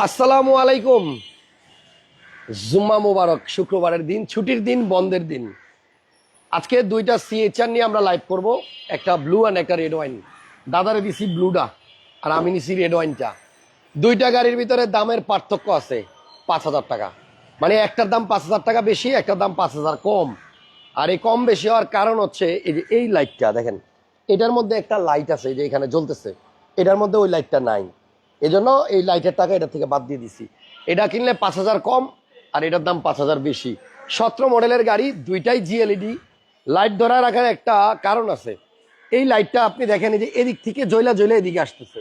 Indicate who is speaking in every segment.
Speaker 1: আসসালামু আলাইকুম। জুম্মা মুবারক, শুক্রবারের দিন, ছুটির দিন, বন্ধের দিন। আজকে দুইটা সিএচআর নিয়ে আমরা লাইভ করব। একটা ব্লু অ্যান্ড একটা রেড ওয়াইন দাদারে দিছি ব্লুটা আর আমি নিছি রেড ওয়াইনটা দুইটা গাড়ির ভিতরে দামের পার্থক্য আছে, পাঁচ হাজার টাকা। মানে একটার দাম পাঁচ হাজার টাকা বেশি, একটার দাম পাঁচ হাজার কম। আর এই কম বেশি হওয়ার কারণ হচ্ছে, এই যে এই লাইটটা দেখেন, এটার মধ্যে একটা লাইট আছে যে এখানে জ্বলতেছে, এটার মধ্যে ওই লাইটটা নাই। এজন্য এই লাইটের টাকা এটা থেকে বাদ দিয়ে দিছি। এটা কিনলে পাঁচ হাজার কম, আর এটার দাম পাঁচ হাজার বেশি। সতেরো মডেলের গাড়ি, দুইটাই জিএলইডি লাইট ধরা রাখার একটা কারণ আছে। এই লাইটটা আপনি দেখেন যে এদিক থেকে জয়লা জয়লা এদিকে আসতেছে।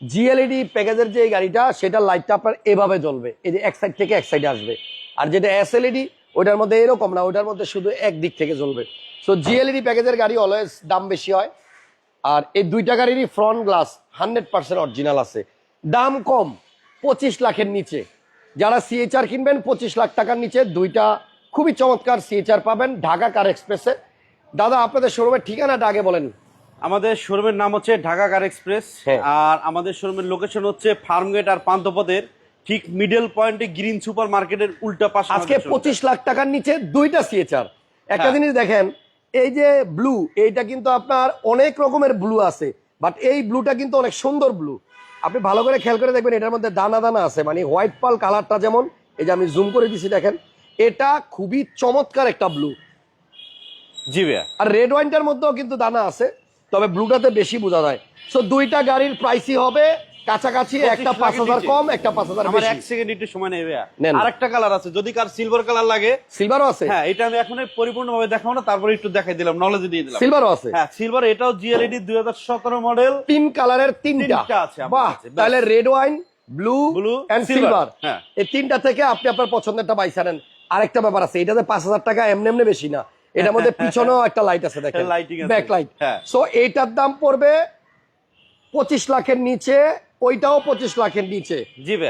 Speaker 1: জিএলইডি প্যাকেজের যে গাড়িটা, সেটা লাইটটা আপনার এভাবে জ্বলবে। এই যে এক সাইড থেকে এক সাইডে আসবে। আর যেটা এসএলইডি ওটার মধ্যে এরকম না ওটার মধ্যে শুধু এক দিক থেকে জ্বলবে। সো জিএলইডি প্যাকেজের গাড়ি অলওয়েজ দাম বেশি হয়। আর এই দুইটা গাড়িরই front glass hundred percent original আছে। দাম কম পঁচিশ লাখের নিচে। যারা সিএচআর কিনবেন পঁচিশ লাখ টাকার নিচে দুইটা খুবই চমৎকার সিএচআর পাবেন ঢাকা কার এক্সপ্রেসে। দাদা আপনাদের শোরুমের ঠিকানাটা আগে বলেন।
Speaker 2: আমাদের শোরুমের নাম হচ্ছে ঢাকা কার এক্সপ্রেস।
Speaker 1: হ্যাঁ।
Speaker 2: আর আমাদের শোরুমের লোকেশন হচ্ছে ফার্মগেট আর পান্থপথের ঠিক মিডল পয়েন্টে গ্রিন সুপার মার্কেটের উল্টা পাশে
Speaker 1: আজকে পঁচিশ লাখ টাকার নিচে দুইটা সিএচআর একটা
Speaker 2: হ্যাঁ।
Speaker 1: জিনিস দেখেন এই যে ব্লু এইটা কিন্তু আপনার অনেক রকমের ব্লু আছে বাট এই ব্লুটা কিন্তু অনেক সুন্দর ব্লু। আপনি ভালো করে খেয়াল করে দেখবেন এটার মধ্যে দানা দানা আছে মানে হোয়াইট পাল কালারটা যেমন এই যে আমি জুম করে দিছি দেখেন এটা খুবই চমৎকার একটা ব্লু
Speaker 2: জি ভাইয়া।
Speaker 1: আর রেড ওয়াইনটার মধ্যেও কিন্তু দানা আছে তবে ব্লুটাতে বেশি বোঝা যায়। সো দুইটা গাড়ির প্রাইসই হবে কাছাকাছি একটা পাঁচ হাজার কম একটা পাঁচ হাজার
Speaker 2: আমার এক সেকেন্ড একটু সময় নেই ভাইয়া। আরেকটা কালার আছে যদি কার সিলভার কালার লাগে।
Speaker 1: সিলভারও আছে।
Speaker 2: হ্যাঁ এটা আমি এখন পরিপূর্ণভাবে দেখাবো না তারপরে একটু দেখাই দিলাম নলেজ দিয়ে দিলাম।
Speaker 1: সিলভারও আছে।
Speaker 2: হ্যাঁ সিলভার এটাও জিএলইডি দুই হাজার সতেরো মডেল
Speaker 1: তিন কালারের তিনটা।
Speaker 2: আছে
Speaker 1: বাহ তাহলে red wine blue
Speaker 2: Blue,
Speaker 1: and silver
Speaker 2: হ্যাঁ।
Speaker 1: এই তিনটা থেকে আপনি আপনার পছন্দেরটা বাইসা নেন আরেকটা ব্যাপার আছে এটাতে পাঁচ হাজার টাকা এমনি এমনি বেশি না। এটার মধ্যে পিছনেও একটা লাইট আছে দেখেন। Back light. সো এইটার দাম পড়বে পঁচিশ লাখের নিচে ওইটাও পঁচিশ লাখের নিচে।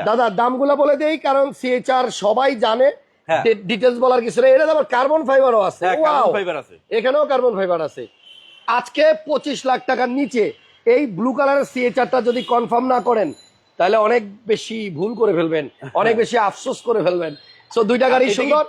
Speaker 1: দাদা দামগুলো বলে দেই কারণ সিএচআর সবাই জানে
Speaker 2: হ্যাঁ।
Speaker 1: ডিটেলস বলার কিছু নেই। এটা আবার কার্বন ফাইবারও আছে।
Speaker 2: হ্যাঁ আছে।
Speaker 1: এখানেও কার্বন ফাইবার আছে। আজকে পঁচিশ লাখ টাকার নিচে এই ব্লু কালারের সিএচআরটা যদি কনফার্ম না করেন তাহলে অনেক বেশি ভুল করে ফেলবেন। অনেক বেশি আফসোস করে ফেলবেন। সো দুইটা গাড়ি সুন্দর।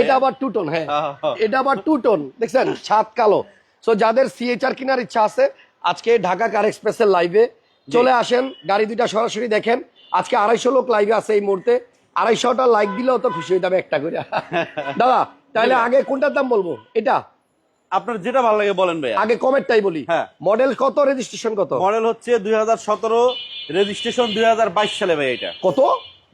Speaker 1: এটা আবার টু টোন হ্যাঁ।
Speaker 2: হ্যাঁ, হ্যাঁ।
Speaker 1: এটা আবার টু টোন দেখছেন? সাত কালো। সো যাদের সিএচআর কেনার ইচ্ছা আছে আজকে ঢাকা কার এক্সপ্রেসের লাইভে চলে আসেন গাড়ি দুইটা সরাসরি দেখেন। আজকে আড়াইশো লোক লাইভে আছে এই মুহূর্তে। আড়াইশোটা লাইক দিলেও তো খুশি হইতাম একটা করে। দাদা তাহলে আগে কোনটার দাম বলব? এটা?
Speaker 2: আপনার যেটা ভালো লাগে বলেন ভাই
Speaker 1: আগে কমেরটাই বলি।
Speaker 2: হ্যাঁ।
Speaker 1: মডেল কত রেজিস্ট্রেশন কত?
Speaker 2: মডেল হচ্ছে দুই হাজার সতেরো রেজিস্ট্রেশন দুই হাজার বাইশ সালে ভাই এটা।
Speaker 1: কত?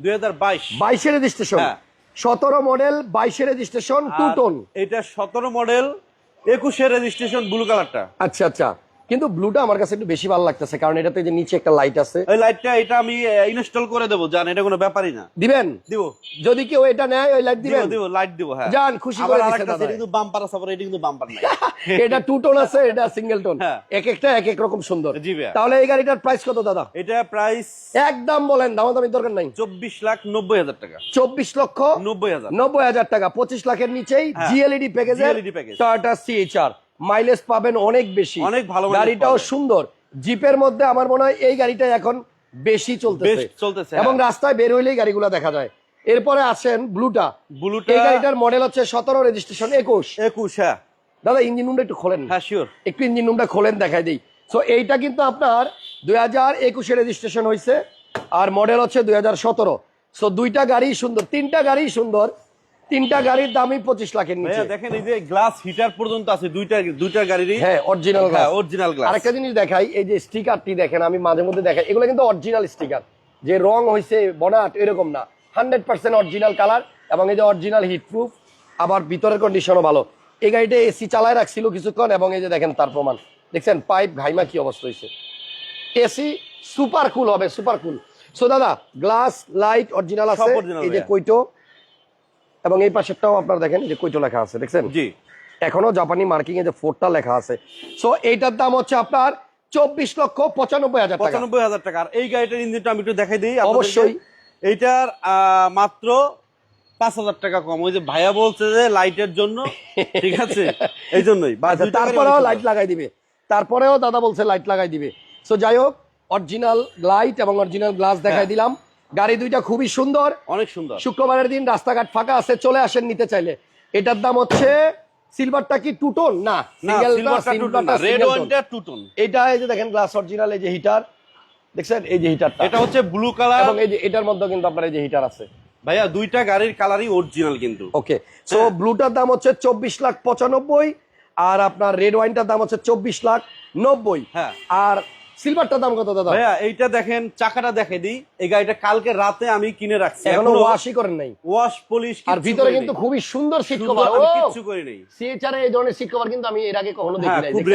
Speaker 2: দুই হাজার বাইশ।
Speaker 1: বাইশে রেজিস্ট্রেশন
Speaker 2: হ্যাঁ।
Speaker 1: সতেরো মডেল বাইশে রেজিস্ট্রেশন টু টোন
Speaker 2: এটা সতেরো মডেল একুশে রেজিস্ট্রেশন ব্লু কালারটা
Speaker 1: আচ্ছা আচ্ছা। কিন্তু ব্লুটা আমার কাছে একটু বেশি ভালো লাগতেছে কারণ এটাতে যে নিচে একটা লাইট আছে।
Speaker 2: ওই লাইটটা এটা আমি ইনস্টল করে দেবো জান এটা কোনো ব্যাপারই না।
Speaker 1: দিবেন?
Speaker 2: দিব।
Speaker 1: যদি কেউ এটা নেয় ওই লাইট দিবেন?
Speaker 2: দিব লাইট দিব হ্যাঁ।
Speaker 1: যান, খুশি করে
Speaker 2: আছে,
Speaker 1: দাদা।
Speaker 2: কিন্তু বাম্পার আছে এটা কিন্তু বাম্পার নাই।
Speaker 1: এটা টু টোন আছে এটা সিঙ্গেল টোন
Speaker 2: হ্যাঁ।
Speaker 1: এক একটা এক এক রকম সুন্দর।
Speaker 2: জি ভাইয়া।
Speaker 1: তাহলে এই গাড়িটার প্রাইস কত দাদা?
Speaker 2: এটা প্রাইস
Speaker 1: একদম বলেন দামাদামি দরকার নাই।
Speaker 2: চব্বিশ লাখ নব্বই হাজার টাকা।
Speaker 1: চব্বিশ লক্ষ
Speaker 2: নব্বই হাজার।
Speaker 1: নব্বই হাজার টাকা পঁচিশ লাখের নিচেই। জিএলইডি প্যাকেজের
Speaker 2: GLED package।
Speaker 1: Toyota C H R mileage পাবেন অনেক বেশি।
Speaker 2: অনেক ভালো
Speaker 1: গাড়িটাও। সুন্দর। জিপের মধ্যে আমার মনে হয় এই গাড়িটা এখন বেশি চলতেছে।
Speaker 2: চলতেছে,
Speaker 1: এবং
Speaker 2: হ্যাঁ।
Speaker 1: রাস্তায় বের হইলেই গাড়িগুলো দেখা যায়। এরপরে আছেন ব্লুটা।
Speaker 2: ব্লুটা
Speaker 1: এই গাড়িটার মডেল হচ্ছে সতেরো রেজিস্ট্রেশন একুশ।
Speaker 2: একুশ হ্যাঁ।
Speaker 1: দাদা ইঞ্জিন রুমটা একটু খোলেন।
Speaker 2: হ্যাঁ শিওর
Speaker 1: একটু ইঞ্জিন রুমটা খোলেন দেখাই দিই। সো এইটা কিন্তু আপনার দুই হাজার একুশে রেজিস্ট্রেশন হয়েছে আর মডেল হচ্ছে দুই হাজার সতেরো। সো দুইটা গাড়ি সুন্দর তিনটা গাড়ি সুন্দর। তিনটা গাড়ির দামই পঁচিশ লাখের নিচে।
Speaker 2: দেখেন এই যে গ্লাস হিটার পর্যন্ত আছে দুইটা দুইটা গাড়িরই।
Speaker 1: হ্যাঁ অরিজিনাল
Speaker 2: হ্যাঁ অরিজিনাল গ্লাস
Speaker 1: আরেকটা জিনিস দেখাই এই যে স্টিকারটি দেখেন আমি মাঝে মধ্যে দেখাই এগুলো কিন্তু অরিজিনাল স্টিকার যে রং হয়েছে বনাট এরকম না। হান্ড্রেড পার্সেন্ট অরিজিনাল কালার এবং এই যে অরিজিনাল হিট প্রুফ আবার ভিতরের কন্ডিশনও ভালো। এই গাড়িটা এসি চালায় রাখছিল কিছুক্ষণ এবং এই যে দেখেন তার প্রমাণ। দেখছেন পাইপ ঘাইমা কি অবস্থা হয়েছে এসি সুপার কুল হবে সুপার কুল সো দাদা গ্লাস লাইট অরিজিনাল আছে। এই যে
Speaker 2: ভাইয়া।
Speaker 1: এবং এই পাশেরটাও আপনারা দেখেন যে কৈটো লেখা আছে দেখছেন?
Speaker 2: জি।
Speaker 1: এখনও জাপানি মার্কিং এ যে ফোরটা লেখা আছে। সো এইটার দাম হচ্ছে আপনার চব্বিশ লক্ষ পঁচানব্বই হাজার
Speaker 2: পঁচানব্বই হাজার টাকা। আর এই গাড়িটার ইঞ্জিনটা আমি একটু দেখাই দিই
Speaker 1: অবশ্যই।
Speaker 2: এইটার মাত্র পাঁচ হাজার টাকা কম। ওই যে ভাইয়া বলছে যে লাইটের জন্য ঠিক আছে? এই জন্যই।
Speaker 1: আচ্ছা, তারপরেও লাইট। লাগাই দিবে। তারপরেও দাদা বলছে লাইট লাগাই দিবে। সো যাই হোক অরিজিনাল লাইট এবং অরিজিনাল গ্লাস দেখাই
Speaker 2: হ্যাঁ।
Speaker 1: দিলাম। গাড়ি দুইটা খুবই সুন্দর।
Speaker 2: অনেক সুন্দর।
Speaker 1: শুক্রবারের দিন রাস্তাঘাট ফাঁকা আছে চলে আসেন নিতে চাইলে। এটার দাম হচ্ছে সিলভারটা কি টু টোন না এটা এই যে দেখেন গ্লাস অরিজিনাল এই যে হিটার দেখছেন? এই যে হিটারটা
Speaker 2: এটা হচ্ছে ব্লু কালার
Speaker 1: এবং এই যে এটার মধ্যে কিন্তু আপনার এই যে হিটার আছে।
Speaker 2: ভাইয়া দুইটা গাড়ির কালারই অরিজিনাল কিন্তু।
Speaker 1: Okay so. ব্লুটার দাম হচ্ছে চব্বিশ লাখ পঁচানব্বই আর আপনার রেড ওয়াইনটার দাম হচ্ছে চব্বিশ লাখ নব্বই।
Speaker 2: হ্যাঁ।
Speaker 1: আর সিলভারটার দাম কত দাদা?
Speaker 2: ভাইয়া এইটা দেখেন চাকাটা দেখে দিই। এই গাড়িটা কালকে রাতে আমি কিনে রাখছি।
Speaker 1: এখনও ওয়াশই করেন নাই।
Speaker 2: ওয়াশ পলিশ
Speaker 1: আর ভিতরে কিন্তু খুবই সুন্দর সিট কভার
Speaker 2: করি নাই।
Speaker 1: সিএচআর এই ধরনের সিট কভার কিন্তু আমি এর আগে কখনো দেখি
Speaker 2: হ্যাঁ,
Speaker 1: নাই
Speaker 2: খুব?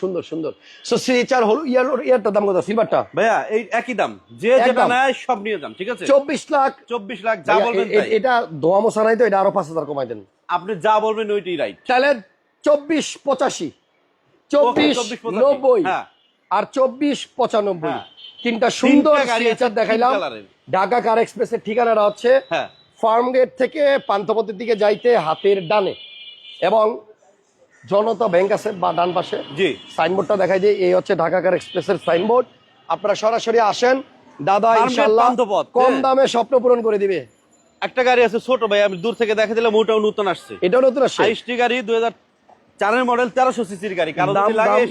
Speaker 1: সুন্দর সুন্দর। সো সিএচআর হলো ইয়ার ইয়ারটার দাম কত? সিলভারটা
Speaker 2: ভাইয়া এই একই দাম। যে যেটা নেয় সব নিয়ে যান ঠিক আছে?
Speaker 1: চব্বিশ লাখ।
Speaker 2: চব্বিশ লাখ যা বলবেন।
Speaker 1: এটা দোয়া মশা নাই তো এটা আরও পাঁচ হাজার কমাই দেন।
Speaker 2: আপনি যা বলবেন ওইটাই রাইট
Speaker 1: তাহলে চব্বিশ পঁচাশি। চব্বিশ
Speaker 2: 24 পঁচাশি,
Speaker 1: নব্বই।
Speaker 2: হ্যাঁ।
Speaker 1: আর চব্বিশ পঁচানব্বই।
Speaker 2: হ্যাঁ।
Speaker 1: তিনটা সুন্দর
Speaker 2: গাড়ি
Speaker 1: দেখাইলাম। ঢাকা কার এক্সপ্রেসের ঠিকানাটা হচ্ছে
Speaker 2: হ্যাঁ।
Speaker 1: ফার্ম গেট থেকে পান্থপতির দিকে যাইতে হাতের ডানে। এবং জনতা ব্যাংক আছে বা ডান পাশে।
Speaker 2: জি।
Speaker 1: সাইনবোর্ডটা দেখাই যে এই হচ্ছে ঢাকা কার এক্সপ্রেসের সাইনবোর্ড আপনারা সরাসরি আসেন। দাদা ইনশাল্লাহ কম
Speaker 2: হ্যাঁ।
Speaker 1: দামে স্বপ্ন পূরণ করে দিবে।
Speaker 2: একটা গাড়ি আছে ছোট ভাই আমি দূর থেকে দেখা দিলাম ওটাও নতুন আসছে।
Speaker 1: এটাও নতুন আসছে?
Speaker 2: গাড়ি দুই হাজার চারের মডেল তেরোশো সিসির গাড়ি কারও
Speaker 1: দাম
Speaker 2: লাগে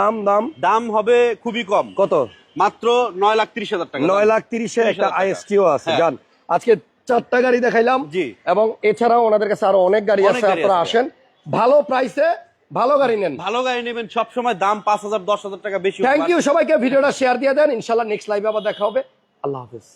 Speaker 1: দাম দাম দাম
Speaker 2: হবে খুবই কম।
Speaker 1: কত?
Speaker 2: মাত্র নয় লাখ ত্রিশ হাজার টাকা।
Speaker 1: নয় লাখ
Speaker 2: 30,000
Speaker 1: একটা আইএসটিও আছে
Speaker 2: হ্যাঁ।
Speaker 1: জান। আজকে চারটা গাড়ি দেখাইলাম
Speaker 2: জি।
Speaker 1: এবং এছাড়াও ওনাদের কাছে আরও অনেক গাড়ি আছে আপনারা আসেন। ভালো প্রাইসে ভালো গাড়ি নেন।
Speaker 2: ভালো গাড়ি নেবেন সবসময় দাম পাঁচ হাজার দশ হাজার টাকা বেশি
Speaker 1: থ্যাংক ইউ সবাইকে ভিডিওটা শেয়ার দিয়ে দেন। ইনশাল্লাহ নেক্সট লাইভে আবার দেখা হবে। আল্লাহ হাফিজ।